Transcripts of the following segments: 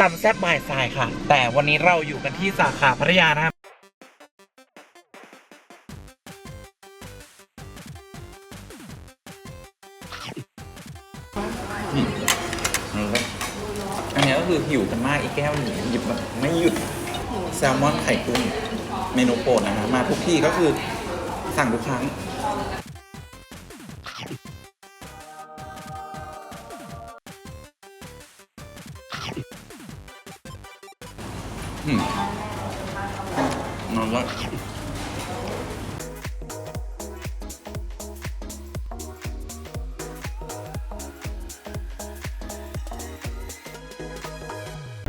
ตำแซ่บบายทรายค่ะ แต่วันนี้เราอยู่กันที่สาขาพัทยานะครับอันนี้ก็คือหิวกันมากอีกแก้วหนึ่งหยิบแบบไม่หยุดแซลมอนไข่กุ้งเมนูโปรดนะฮะมาทุกที่ก็คือสั่งทุกครั้ง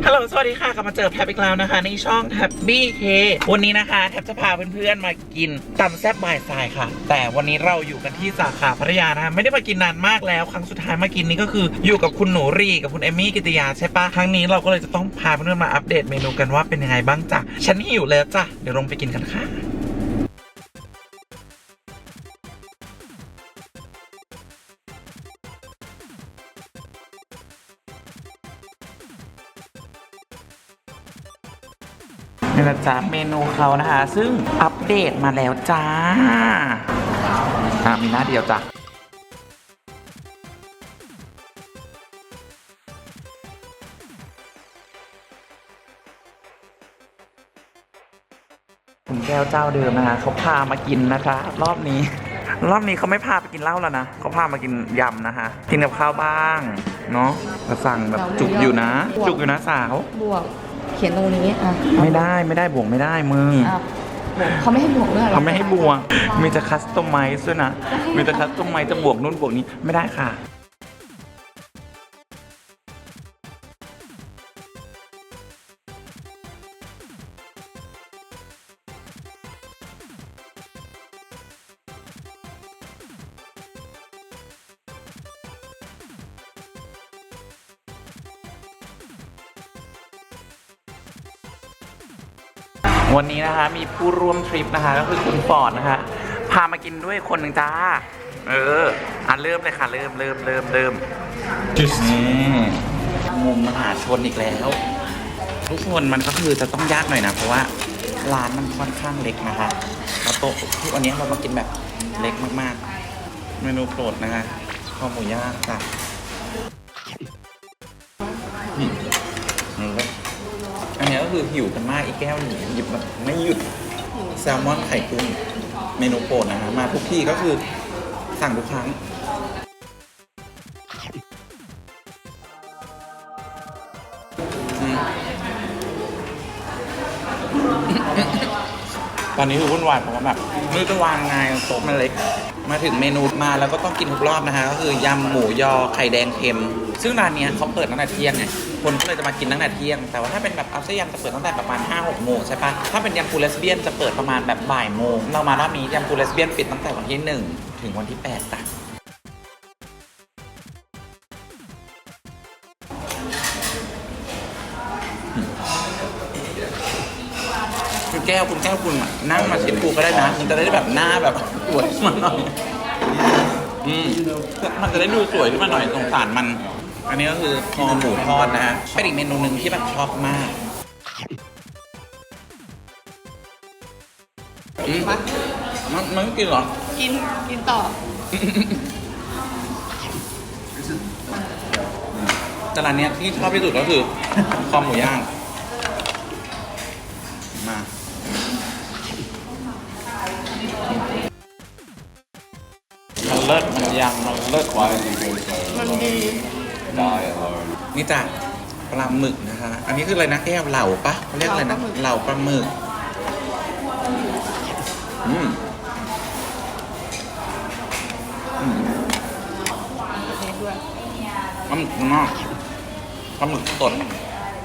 ฮัลโหล สวัสดีค่ะ กลับมาเจอแท็บอีกแล้วนะคะ ในช่องแท็บบี้เควันนี้นะคะ แท็บจะพาเพื่อนๆมากินตำแซ่บบ่ายทรายค่ะ แต่วันนี้เราอยู่กันที่สาขาพัทยานะคะไม่ได้มากินนานมากแล้ว ครั้งสุดท้ายมากินนี่ก็คืออยู่กับคุณหนูรีกับคุณเอมมี่กิติยาใช่ปะครั้งนี้เราก็เลยจะต้องพาเพื่อนๆมาอัปเดตเมนูกันว่าเป็นยังไงบ้างจ้ะฉันหิวแล้วจ้ะเดี๋ยวลงไปกินกันค่ะ นี่แหละจ้าเมนูเขานะคะ ซึ่งอัปเดตมาแล้วจ้าอะมีหน้าเดียวจ้ะคุณแก้วเจ้าเดิมนะคะเขาพามากินนะคะ รอบนี้ รอบนี้เขาไม่พาไปกินเหล้าแล้วนะเขาพามากินยำนะคะกินกับข้าวบ้างเนาะแต่สั่งแบบจุกอยู่นะ จุกอยู่นะสาวบวก เขียนตรงนี้อะไม่ได้ไม่ได้บวกไม่ได้มึงอะบวกเขาไม่ให้บวกด้วยหรอเขาไม่ให้บวกมีจะคัสตอมไมซ์ด้วยนะมีจะคัสตอมไมซ์จะบวกนู่นบวกนี้ไม่ได้ค่ะ วันนี้นะคะมีผู้ร่วมทริปนะคะก็คือคุณฟอร์ดนะคะพามากินด้วยคนหนึ่งจ้า เอออะเริ่มเลยค่ะ เริ่มเริ่มเริ่มเริ่มนี่มุมมหาชนอีกแล้ว ทุกคนมันก็คือจะต้องยากหน่อยนะ เพราะว่าร้านมันค่อนข้างเล็กนะคะแล้วโต๊ะที่วันนี้เรามากินแบบเล็กมากๆ เมนูโปรดนะคะข้าวหมูย่างค่ะอืมอืม อันนี้ก็คือหิวกันมากอีกแก้วหนึ่งหยิบแบบไม่หยุดแซลมอนไข่กุ้งเมนูโปรดนะฮะมาทุกที่ก็คือสั่งทุกครั้งตอนนี้คือวุ่นวายเพราะว่าแบบไม่รู้จะวางไงโต๊ะมันเล็ก มาถึงเมนูมาแล้วก็ต้องกินทุกรอบนะคะ ก็คือยำหมูยอไข่แดงเค็ม ซึ่งร้านเนี้ยเขาเปิดตั้งแต่เที่ยงไงคนก็เลยจะมากินตั้งแต่เที่ยง แต่ว่าถ้าเป็นแบบอัลเซยำจะเปิดตั้งแต่ประมาณ5้าหกโมงใช่ปะถ้าเป็นยำปูเลสเบียนจะเปิดประมาณแบบบ่ายโมงเรามารอบนี้ยำปูเลสเบียนปิดตั้งแต่วันที่หนึ่งถึงวันที่แปดจ้ะ แก้วคุณแก้วคุณอะนั่งมาชิดกูก็ได้นะมันจะได้แบบหน้าแบบสวยขึ้นมาหน่อยอืมมันจะได้ดูสวยขึ้นมาหน่อยสงสารมัน อันนี้ก็คือคอหมูทอดนะฮะเป็นอีกเมนูหนึ่งที่แบบชอบมากอืมมันมันไม่กินเหรอ กินกินต่อ แต่ร้านเนี้ยที่ชอบที่สุดก็คือคอหมูย่าง เลิศมันยังมันเลิศกว่ามันดีนี่จ้ะปลาหมึกนะคะ อันนี้คืออะไรนะแก้วเหล่าปะเขาเรียกอะไรนะเหล่าปลาหมึกอืมอืมดีด้วยปลาหมึกนอกปลาหมึกสด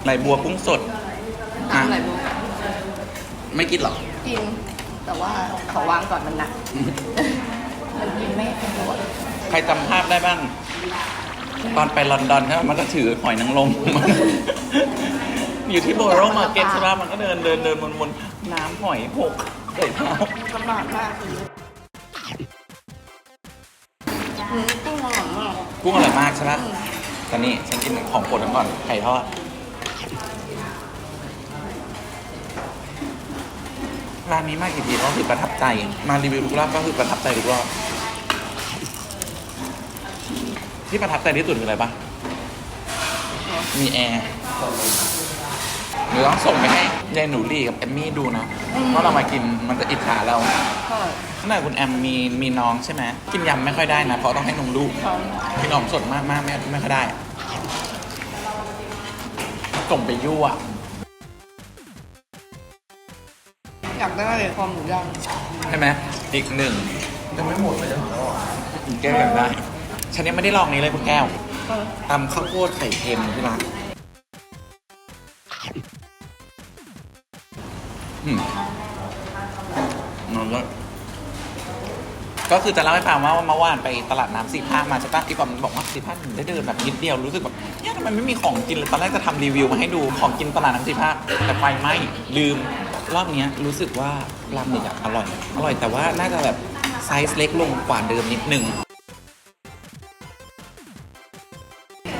ไหลบัวกุ้งสดอะน้ำไหลบัวไม่กินเหรอ กิน แต่ว่าขอวางก่อนมันหนักมัน กินไม่อร่อใครจำภาพได้บ้าง ตอนไปลอนดอนใช่ไหมมันก็ถือหอยนางรม อยู่ที่โบโรมาร์เก็ตใช่ไหมมันก็เดินเดินเดินวนๆน้ำหอยหกใส่เท้าลำบากุ้งอร่อยมากกุ้งอร่อยมากใช่ไหมตอนนี้ฉันกินของโปรดก่อนไข่ทอดร้านนี้มากกี่ทีก็คือประทับใจ มารีวิวทุกรอบก็คือประทับใจทุกรอบ ที่ประทับใจที่สุดคืออะไรปะมีแอร์หรือต้องส่งไปให้ยายหนูลีกับแอมมี่ดูนะว่าเรามากินมันจะอิจฉาเราก็ขณะคุณแอมมีมีน้องใช่ไหมกินยำไม่ค่อยได้นะเพราะต้องให้นมลูกพร้อมกินหอมสดมากมากไม่ไม่ค่อยได้ส่งไปยั่วอยากได้คอหมูย่างใช่ไหมอีกหนึ่งยังไม่หมดเลยนะอีกแก้วอยากได้ ฉันยังไม่ได้ลองนี้เลยคุณแก้วก็ตำข้าวโพดไข่เค็มที่ร้านอืมนอนแล้วก็คือจะเล่าให้ฟังว่าเมื่อวานไปตลาดน้ำสี่ภาคมาใช่ปะอีกอมบอกว่าสี่ภาคถึงได้เดินแบบนิดเดียวรู้สึกแบบเนี่ยทำไมไม่มีของกินเลยตอนแรกจะทำรีวิวมาให้ดูของกินตลาดน้ำสี่ภาคแต่ไฟไหม้ลืมรอบเนี้ยรู้สึกว่าปลาหมึกอะอร่อย อร่อยแต่ว่าน่าจะแบบไซส์เล็กลงกว่าเดิมนิดนึง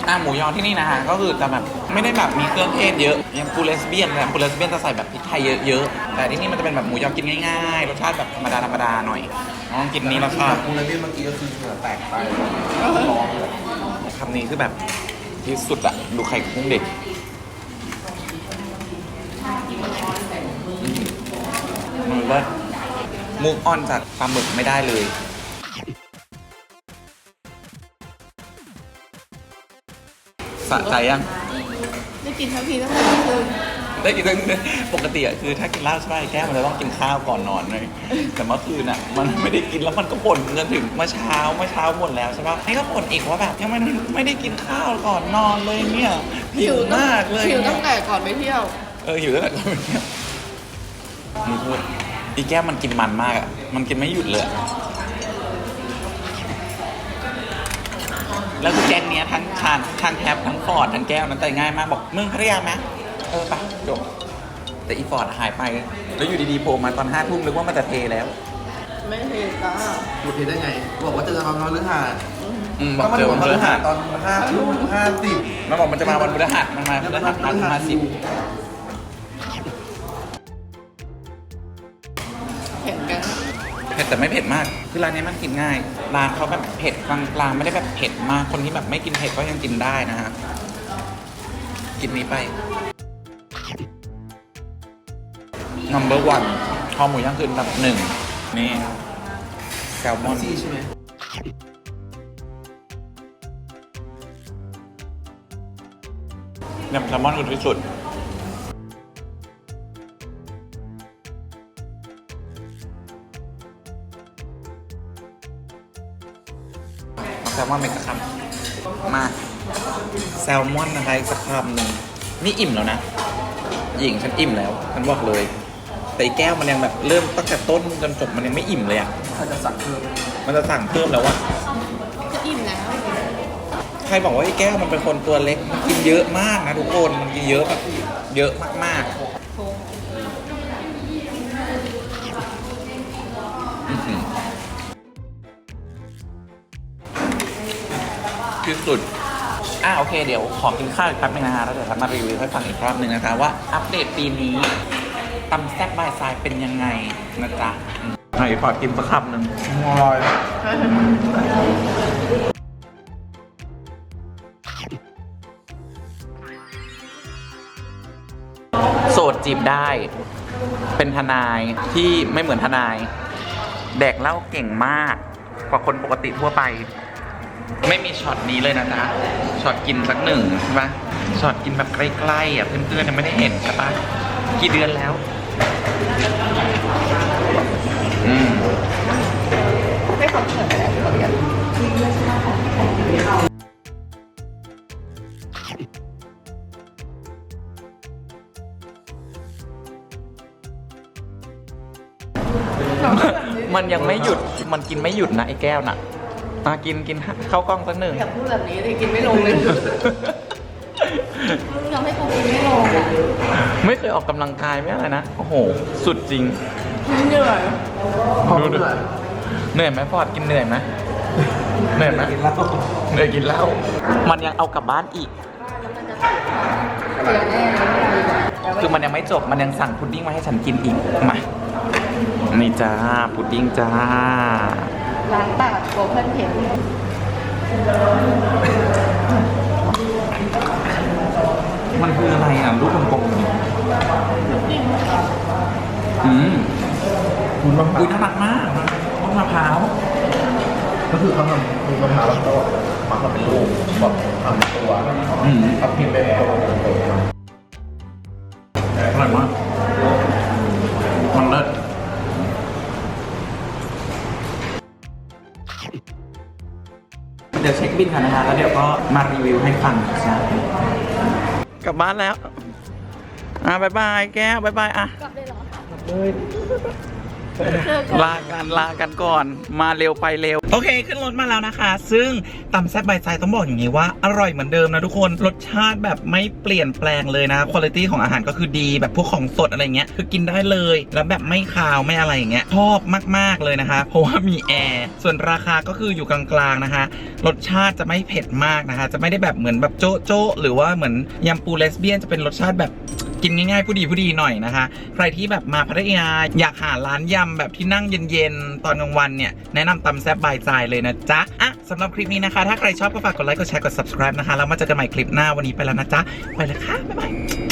อะหมูยอที่นี่นะฮะก็คือจะแบบไม่ได้แบบมีเครื่องเทศเยอะอย่างปูเลสเบียนแบบปูเลสเบียนจะใส่แบบพริกไทยเยอะๆแต่ที่นี่มันจะเป็นแบบหมูยอกินง่ายๆรสชาติแบบธรรมดาธรรมดาหน่อยลองกินนี้แล้วค่ะคุณเลยเมื่อกี้ก็คือเหงื่อแตกไปคำนี้คือแบบที่สุดอะดูไข่กุ้งเด็กมันว่ามูกออนจากปลาหมึกไม่ได้เลย สะใจยัง ได้กินทั้งทีตั้งแต่เมื่อคืนได้กินตั้งปกติอะคือถ้ากินเหล้าใช่ไหมแก้วมันจะต้องกินข้าวก่อนนอนเลยแต่เมื่อคืนอะมันไม่ได้กินแล้วมันก็บ่นจนถึงเมื่อเช้าเมื่อเช้าบ่นแล้วใช่ปะนี่ก็บ่นอีกว่าแบบยังไม่ไม่ได้กินข้าวก่อนนอนเลยเนี่ยหิวมากเลยหิวเนี่ตั้ยงแต่ก่อนไปเที่ยวเออหิวตั้งแต่ก่อนไปเที่ยวมึงพูดอีแก้วมันกินมันมากอะมันกินไม่หยุดเลย แล้วคือแก๊งเนี้ยทั้งทานทั้งแคปทั้งฟอร์ดทั้งแก้วนั้นแต่ง่ายมากบอกมึงพัทยาไหมเออไปจบแต่อีฟอร์ดหายไป แล้วอยู่ดีๆโผล่มาตอนห้าทุ่มนึกว่ามันจะเทแล้ว ไม่เห็นจ้าหมดทีได้ไง บอกว่าเจอกันวันพฤหัสอืมบอก็กมันเจอบอกวันพพฤฤหัหัสสตอนห้าทุ่มห้าสิบมันบอกมันจะมาวันพฤหัสมันมาพฤหัสห้าทุ่มห้าสิบ แต่ไม่เผ็ดมาก คือร้านนี้มันกินง่าย ร้านเขาแบบเผ็ดกลางๆไม่ได้แบบเผ็ดมาก คนที่แบบไม่กินเผ็ดก็ยังกินได้นะฮะ กินนี้ไป number one คอหมูย่างคืออันดับหนึ่งนี่แซลมอน ซี่ใช่ไหมยำแซลมอนคือที่สุด แซลมอนไปสักคำมาแซลมอนนะคะอีกสักคำหนึ่งนี่อิ่มแล้วนะ หญิงฉันอิ่มแล้วฉันบอกเลย แต่อีแก้วมันยังแบบเริ่มตั้งแต่ต้นจนจบมันยังไม่อิ่มเลยอะใครจะสั่งเพิ่มมันจะสั่งเพิ่มแล้วอะก็อิ่มแล้ว ใครบอกว่าไอ้แก้วมันเป็นคนตัวเล็กมันกินเยอะมากนะทุกคนมันกินเยอะแบบเยอะมากๆ สุดอ่าโอเคเดี๋ยวขอกินข้าวอีกแป๊บนึงนะฮะแล้วเดี๋ยวเรามารีวิวให้ฟังอีกรอบหนึ่งนะคะว่าอัปเดตปีนี้ตำแซ่บบายทรายเป็นยังไงนะจ๊ะไหนขอกินสักคำหนึ่งอร่อยโสดจีบได้ เป็นทนายที่ไม่เหมือนทนาย แดกเหล้าเก่งมากกว่าคนปกติทั่วไป ไม่มีช็อตนี้เลยนะจ๊ะช็อตกินสักหนึ่งใช่ปะช็อตกินแบบใกล้ๆอะเพื่อนๆยังไม่ได้เห็นใช่ปะกี่เดือนแล้ว อืมให้ความเขินไปแล้วเหมือมันยังไม่หยุด มันกินไม่หยุดนะไอ้แก้วน่ะ มากินกินเข้ากล้องสักหนึ่งอย่าพูดแบบนี้เลยกินไม่ลงเลยมึงทำให้กูกินไม่ลงอะไม่เคยออกกำลังกายไม่อะไรนะ โอ้โห สุดจริงเหนื่อยพอเหนื่อยเหนื่อยไหมฟอร์ดกินเหนื่อยไหมเหนื่อยไหมกินเหล้าเหนื่อยกินเหล้ามันยังเอากลับบ้านอีกเสียแน่เลยแต่เวคือมันยังไม่จบมันยังสั่งพุดดิ้งมาให้ฉันกินอีกมานี่จ้าพุดดิ้งจ้า ล้างปากโกเพิ่นเห็นมันคืออะไรอะลูกกลมๆนี่อืมคุณมะพร้าอุ้วยน่ารักมากต้นมะพร้าวก็คือเขาทำคุณมะพร้าวแล้วก็มาทำเป็นลูกแบบทำเป็นตัวอืมเอาพิมพ์เป็นตัวเป็นตัวอร่อยมาก เดี๋ยวเช็คบินกันนะคะแล้วเดี๋ยวก็มารีวิวให้ฟังใช่กลับบ้านแล้ว อะบายบายแก้วบายบายอะ กลับเลยเหรอล ลากันลากันก่อนมาเร็วไปเร็ว โอเคขึ้นรถมาแล้วนะคะ ซึ่งตำแซ่บใบใจต้องบอกอย่างนี้ว่าอร่อยเหมือนเดิมนะทุกคนรสชาติแบบไม่เปลี่ยนแปลงเลยนะคุณภาพของอาหารก็คือดีแบบพวกของสดอะไรเงี้ยคือกินได้เลยแล้วแบบไม่คาวไม่อะไรอย่างเงี้ยชอบมาก ๆเลยนะคะ เพราะว่ามีแอร์ส่วนราคาก็คืออยู่กลางๆนะคะรสชาติจะไม่เผ็ดมากนะคะ จะไม่ได้แบบเหมือนแบบโจ๊ะโจ๊ะหรือว่าเหมือนยำปูเลสเบี้ยนจะเป็นรสชาติแบบ กินง่ายๆผู้ดีผู้ดีหน่อยนะคะ ใครที่แบบมาพัทยาอยากหาร้านยำแบบที่นั่งเย็นๆ ตอนกลางวันเนี่ยแนะนำตำแซ่บบายใจเลยนะจ๊ะอะสำหรับคลิปนี้นะคะ ถ้าใครชอบก็ฝากกดไลค์กดแชร์กด subscribe นะคะแล้วมาเจอกันใหม่คลิปหน้าวันนี้ไปแล้วนะจ๊ะไปเลยค่ะบ๊ายบาย